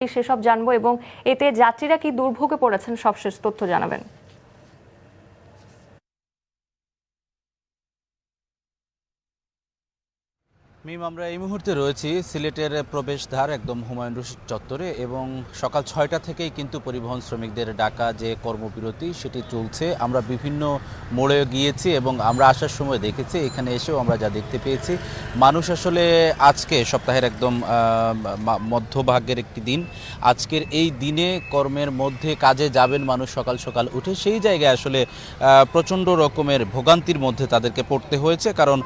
সেসব জানব এবং এতে যাত্রীরা কি দুর্ভোগে পড়েছেন সবশেষ তথ্য জানাবেন। মিম আমরা এই মুহূর্তে রয়েছি সিলেটের প্রবেশদ্বার একদম হুমায়ুন রশিদ চত্বরে এবং সকাল ছয়টা থেকেই কিন্তু পরিবহন শ্রমিকদের ডাকা যে কর্মবিরতি সেটি চলছে। আমরা বিভিন্ন মোড়ে গিয়েছি এবং আমরা আসার সময় দেখেছি এখানে এসেও আমরা যা দেখতে পেয়েছি। মানুষ আসলে আজকে সপ্তাহের একদম আহ, মা- মধ্যভাগের একটি দিন। আজকের এই দিনে কর্মের মধ্যে কাজে যাবেন মানুষ সকাল সকাল উঠে সেই জায়গায় আসলে প্রচণ্ড রকমের ভোগান্তির মধ্যে তাদেরকে পড়তে হয়েছে। কারণ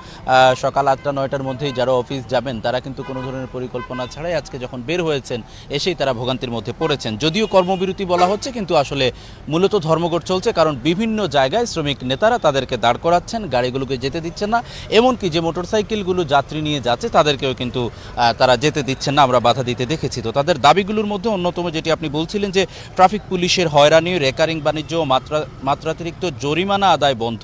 সকাল আটটা নয়টার মধ্যেই যারা অফিস যাবেন, তারা কিন্তু কোনো ধরনের পরিকল্পনা ছাড়াই আজকে যখন বের হয়েছেন, এসেই তারা ভোগান্তির মধ্যে পড়েছেন। যদিও কর্মবিরতি বলা হচ্ছে, কিন্তু আসলে মূলত ধর্মঘট চলছে, কারণ বিভিন্ন জায়গায় শ্রমিক নেতারা তাদেরকে দাঁড় করাচ্ছেন, গাড়িগুলোকে যেতে দিচ্ছেন না, এমনকি যে মোটরসাইকেলগুলো যাত্রী নিয়ে যাচ্ছে, তাদেরকেও কিন্তু তারা যেতে দিচ্ছেন না, আমরা বাধা দিতে দেখেছি। তো তাদের দাবিগুলোর মধ্যে অন্যতম যেটি আপনি বলছিলেন যে, ট্রাফিক পুলিশের হয়রানি, রেকারিং বাণিজ্য, মাত্রা, মাত্রাতিরিক্ত জরিমানা আদায় বন্ধ,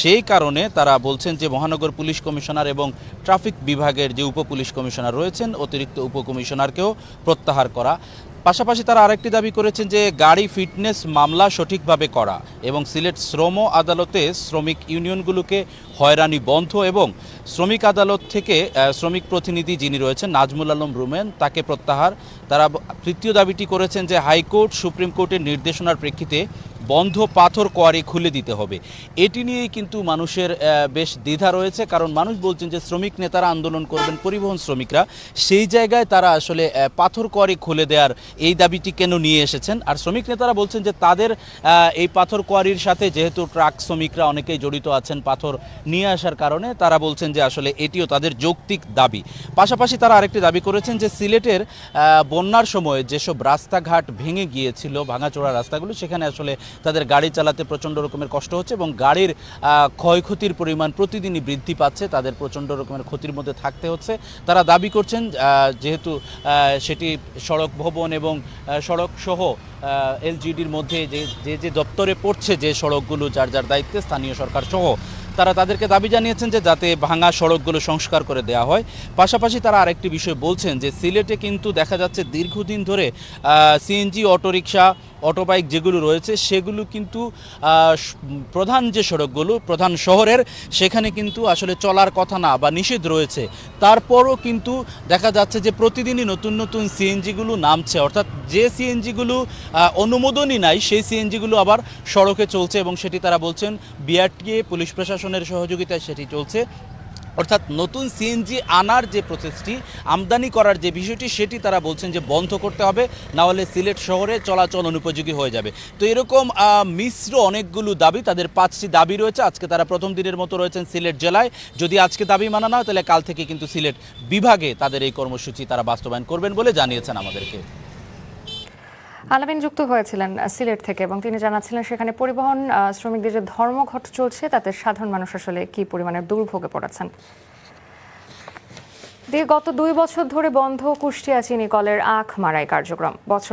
সেই কারণে তারা বলছেন যে, মহানগর পুলিশ কমিশনার এবং ট্রাফিক বিভাগের যে উপ পুলিশ কমিশনার রয়েছেন, অতিরিক্ত উপকমিশনারকেও প্রত্যাহার করা। পাশাপাশি তারা আরেকটি দাবি করেছেন যে, গাড়ি ফিটনেস মামলা সঠিকভাবে করা এবং সিলেট শ্রম আদালতে শ্রমিক ইউনিয়নগুলোকে হয়রানি বন্ধ এবং শ্রমিক আদালত থেকে শ্রমিক প্রতিনিধি যিনি রয়েছেন, নাজমুল আলম রুমেন, তাকে প্রত্যাহার। তারা তৃতীয় দাবিটি করেছেন যে, হাইকোর্ট, সুপ্রিম কোর্টের নির্দেশনার প্রেক্ষিতে বন্ধ পাথর কোয়ারি খুলে দিতে হবে। এটি নিয়েই কিন্তু মানুষের বেশ দ্বিধা রয়েছে, কারণ মানুষ বলছেন যে শ্রমিক নেতারা আন্দোলন করবেন, পরিবহন শ্রমিকরা। সেই জায়গায় তারা আসলে পাথর কোয়ারি খুলে দেওয়ার এই দাবিটি কেন নিয়ে এসেছেন? আর শ্রমিক নেতারা বলছেন যে তাদের এই পাথর কোয়ারির সাথে যেহেতু ট্রাক শ্রমিকরা অনেকেই জড়িত আছেন পাথর নিয়ে আসার কারণে, তারা বলছেন যে আসলে এটিও তাদের যৌক্তিক দাবি। পাশাপাশি তারা আরেকটি দাবি করেছেন যে সিলেটের বন্যার সময় যেসব রাস্তাঘাট ভেঙে গিয়েছিল, ভাঙাচোরা রাস্তাগুলো, সেখানে আসলে তাদের গাড়ি চালাতে প্রচণ্ড রকমের কষ্ট হচ্ছে এবং গাড়ির ক্ষয়ক্ষতির পরিমাণ প্রতিদিনই বৃদ্ধি পাচ্ছে, তাদের প্রচণ্ড রকমের ক্ষতির মধ্যে থাকতে হচ্ছে। তারা দাবি করছেন যেহেতু সেটি সড়ক ভবন এবং সড়ক সহ এলজিডির মধ্যে যে যে যে দপ্তরে পড়ছে যে সড়কগুলো, যার যার দায়িত্বে স্থানীয় সরকার সহ, তারা তাদেরকে দাবি জানিয়েছেন যে যাতে ভাঙা সড়কগুলো সংস্কার করে দেওয়া হয়। পাশাপাশি তারা আরেকটি বিষয় বলছেন যে, সিলেটে কিন্তু দেখা যাচ্ছে দীর্ঘদিন ধরে সিএনজি, অটোরিকশা, অটোবাইক যেগুলো রয়েছে, সেগুলো কিন্তু প্রধান যে সড়কগুলো, প্রধান শহরের, সেখানে কিন্তু আসলে চলার কথা না বা নিষেধ রয়েছে। তারপরও কিন্তু দেখা যাচ্ছে যে, প্রতিদিনই নতুন নতুন সিএনজিগুলো নামছে। অর্থাৎ যে সিএনজিগুলো অনুমোদনই নাই। সেই সিএনজিগুলো আবার সড়কে চলছে এবং সেটি তারা বলছেন বিআরটিএ, পুলিশ প্রশাসনের সহযোগিতায় সেটি চলছে। অর্থাৎ নতুন সিএনজি আনার যে প্রসেসটি, আমদানি করার যে বিষয়টি, সেটি তারা বলছেন যে বন্ধ করতে হবে, না হলে সিলেট শহরে চলাচল অনুপযোগী হয়ে যাবে। তো এরকম মিশ্র অনেকগুলো দাবি, তাদের পাঁচটি দাবি রয়েছে। আজকে তারা প্রথম দিনের মতো রয়েছেন সিলেট জেলায়। যদি আজকে দাবি মানা না হয়, তাহলে কাল থেকে কিন্তু সিলেট বিভাগে তাদের এই কর্মসূচি তারা বাস্তবায়ন করবেন বলে জানিয়েছেন আমাদেরকে। আলামিন যুক্ত হয়েছিলেন সিলেট থেকে এবং তিনি জানাচ্ছিলেন সেখানে পরিবহন শ্রমিকদের যে ধর্মঘট চলছে, তাতে সাধারণ মানুষ আসলে কি পরিমাণে দুর্ভোগে পড়েছেন? দিয়ে গত দুই বছর ধরে বন্ধ কুষ্টিয়া চিনি কলের আখ মারাই কার্যক্রম। বছরে